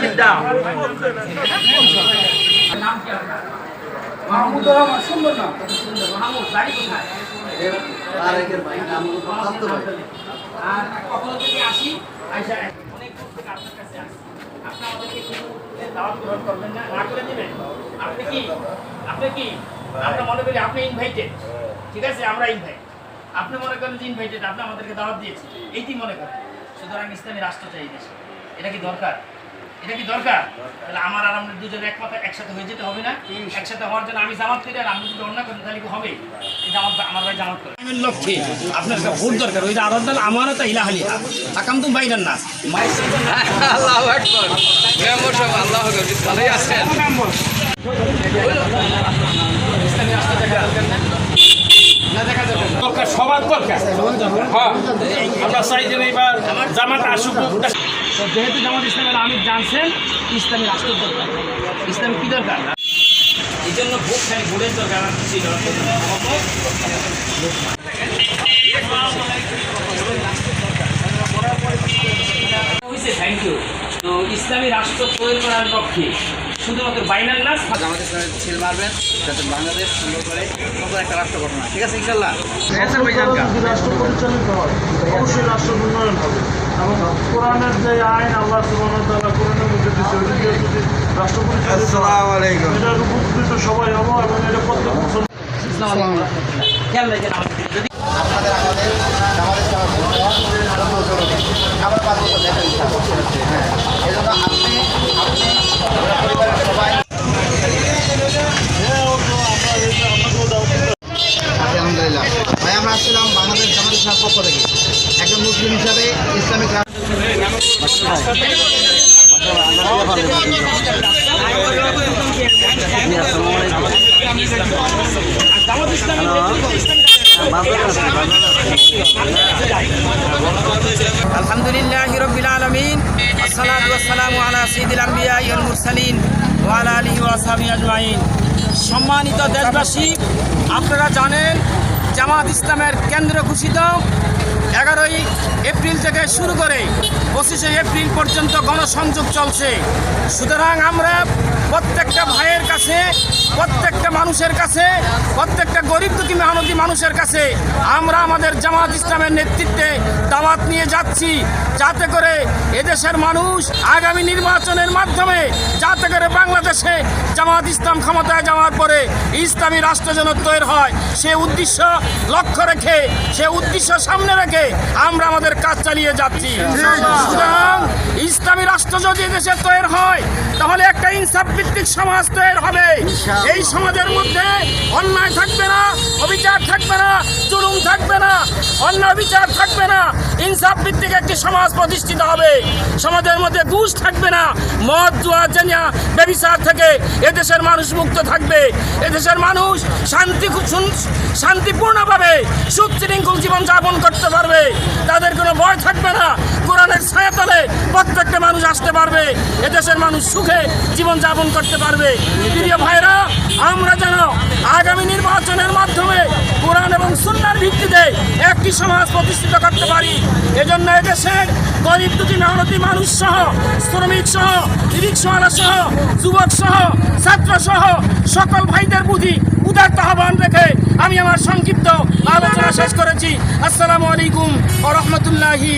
Sit down. Mahmud Rahman সুন্দর না। আরেকের ভাই নাম থাকতে ভাই। আর কখনো যদি আসি আইসা অনেক দূর থেকে আপনার কাছে আসি। আপনি আমাদেরকে কিছু দাওয়াত গ্রহণ করবেন না? না করে দিবেন? আপনি কি? আপনি কি? আমরা মনে করি আপনি ইনভাইটেড ঠিক আছে আমরা ইনভাইট আপনি মনে করেন যে ইনভাইটেড আপনি আমাদেরকে দাওয়াত দিয়েছেন। এইটি মনে করেন। সুতরাং ইসলামী রাষ্ট্র চাই দেশে। এটা কি দরকার? এটা কি দরকার? তাহলে আমার আর আমাদের দুজন একমাত্র একসাথে হয়ে যেতে হবে না। একসাথে হওয়ার জন্য আমি জামাত করি আর আপনি যদি অন্য করেন তাহলে কি হবে? এটা আমার আমার ভাই জামাত করে। আমার লক্ষ্যে আপনার একটা ভোট দরকার। ওই দল আমারও তো আকাম বাইরেন না। আল্লাহ আল্লাহ দরকার সবার দরকার। হ্যাঁ আমরা চাই যে এবার জামাত আসুক। যেহেতু জামাত ইসলামের আমির জানছেন ইসলামী রাষ্ট্র দরকার। ইসলাম কি দরকার? এই জন্য ভোট খালি ভোটের দরকার আমার থ্যাংক ইউ তো ইসলামী রাষ্ট্র তৈরি করার পক্ষে শুধুমাত্র বাইনাল নাস আমাদের ছিল মারবেন যাতে বাংলাদেশ সুন্দর করে নতুন একটা রাষ্ট্র ঘটনা ঠিক আছে ইনশাল্লাহ রাষ্ট্র পরিচালিত হয়। অবশ্যই রাষ্ট্র উন্নয়ন হবে। এবং কোরআনের যে আইন আল্লাহ সুবহানাহু ওয়া তাআলা কোরআনের মধ্যে দিচ্ছে যদি রাষ্ট্র পরিচালিত এটার উপকৃত সবাই হব এবং এটা প্রত্যেক মুসলমান খেয়াল রাখেন আমাদের যদি আপনাদের আমাদের ইসলামিক আলহামদুলিল্লাহ রবিল আলমিন আসসালামু আলা সঈদুল আম্বিয়া ইল মুরসালিন ওয়ালা আলিহি ওয়াসাবি সম্মানিত দেশবাসী, আপনারা জানেন জামাত ইসলামের কেন্দ্র ঘোষিত। এগারোই এপ্রিল থেকে শুরু করে পঁচিশে এপ্রিল পর্যন্ত গণসংযোগ চলছে। সুতরাং আমরা প্রত্যেকটা ভাইয়ের কাছে, প্রত্যেকটা মানুষের কাছে, প্রত্যেকটা গরিব দুঃখী মেহনতি মানুষের কাছে আমরা আমাদের জামাত ইসলামের নেতৃত্বে দাওয়াত নিয়ে যাচ্ছি। যাতে করে এদেশের মানুষ আগামী নির্বাচনের মাধ্যমে, যাতে করে বাংলাদেশে জামাত ইসলাম ক্ষমতায় যাওয়ার পরে ইসলামী রাষ্ট্র যেন তৈরি হয় সে উদ্দেশ্য লক্ষ্য রেখে সে উদ্দেশ্য সামনে রেখে আমরা আমাদের কাজ চালিয়ে যাচ্ছি। সুতরাং ইসলামী রাষ্ট্র যদি দেশে তৈরি হয় তাহলে একটা ইনসাফ ভিত্তিক সমাজ তৈরি হবে। এই সমাজের মধ্যে অন্যায় থাকবে না অবিচার থাকবে না জুলুম থাকবে না অন্য বিচার থাকবে না। ইনসাফ ভিত্তিক একটি সমাজ প্রতিষ্ঠিত হবে। সমাজের মধ্যে ঘুষ থাকবে না, মদ, জুয়া, জেনিয়া, ব্যবিচার থেকে এদেশের মানুষ মুক্ত থাকবে। এদেশের মানুষ শান্তি শান্তিপূর্ণভাবে সুখ শৃঙ্খল জীবন যাপন করতে পারবে। তাদের কোনো ভয় থাকবে না, কোরআনের ছায়াতলে প্রত্যেকটা মানুষ আসতে পারবে। এদেশের মানুষ সুখে জীবন যাপন করতে পারবে। প্রিয় ভাইরা, আমরা যেন আগামী নির্বাচনের মাধ্যমে কোরআন এবং ভিত্তিতে একটি সমাজ প্রতিষ্ঠিত করতে পারি। এজন্য এদেশের গরিব দুটি মেহনতি মানুষ সহ, শ্রমিক সহ, রিক্সাওয়ালা সহ, যুবক সহ, ছাত্র সহ সকল ভাইদের বুঝি উদারত আহ্বান রেখে আমি আমার সংক্ষিপ্ত আলোচনা শেষ করেছি। আসসালামু আলাইকুম ও রহমতুল্লাহি